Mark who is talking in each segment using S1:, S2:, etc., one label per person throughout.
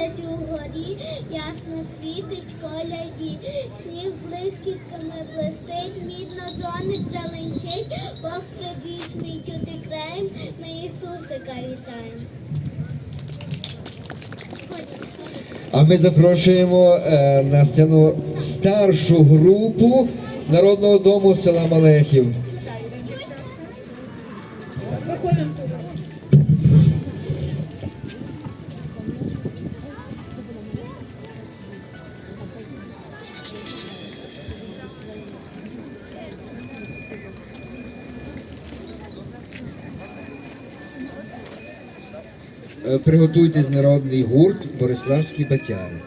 S1: місяць угорі, ясно світить коляді, сніг блискітками блистить, мідно дзвоник зеленчить, Бог предвічний чути краєм, ми Ісусика вітаємо.
S2: А ми запрошуємо е, на сцену старшу групу Народного дому села Малехів. Приготуйтесь народний гурт Бориславські батяри.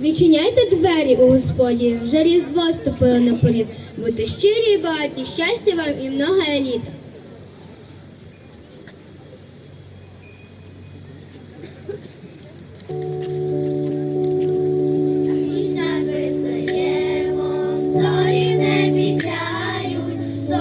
S3: Відчиняйте двері у Господі, вже різдво ступило на поріг. Будьте щирі і багаті, щастя вам і много літ.
S1: Пісня Вифлеємом, зорі в небі сяють, хто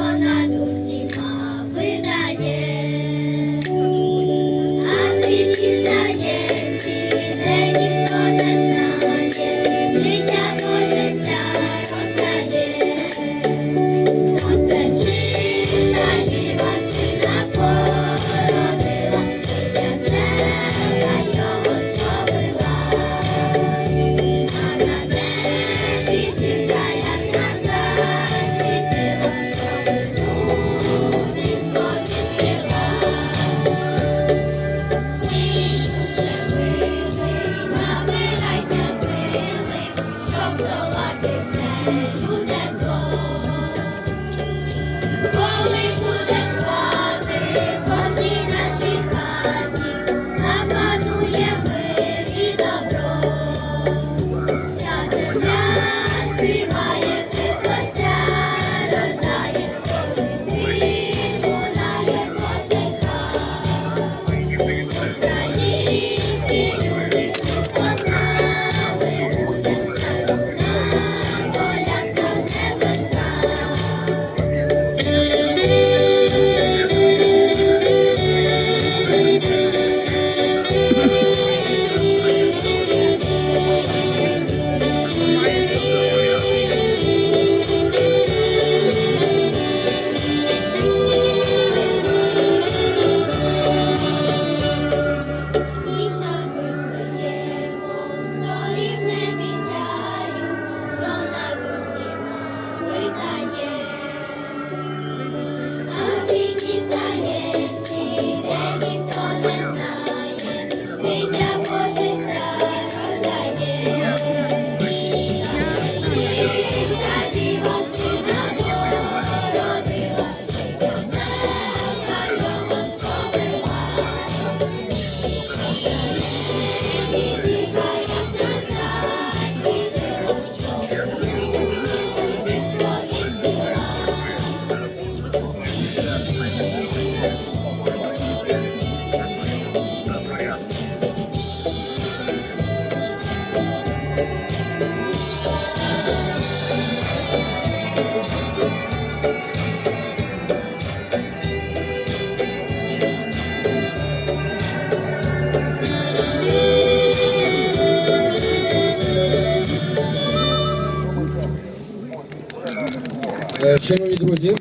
S2: друзі,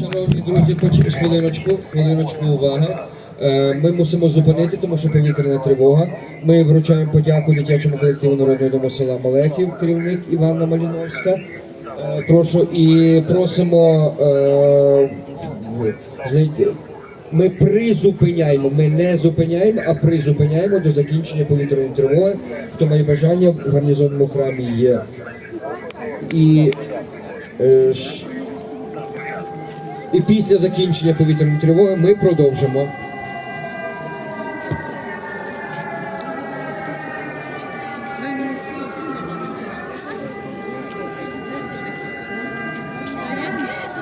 S2: шановні друзі, поч- хвилиночку, хвилиночку уваги. Е, Ми мусимо зупинити, тому що повітряна тривога. Ми вручаємо подяку дитячому колективу Народного дому села Малехів, керівник Іванна Маліновська. Е, Прошу і просимо е, зайти. Ми призупиняємо, ми не зупиняємо, а призупиняємо до закінчення повітряної тривоги. Хто має бажання в гарнізонному храмі є. І І після закінчення повітряної тривоги ми продовжимо.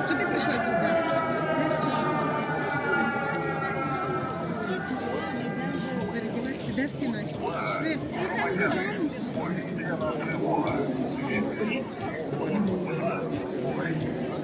S3: Що ти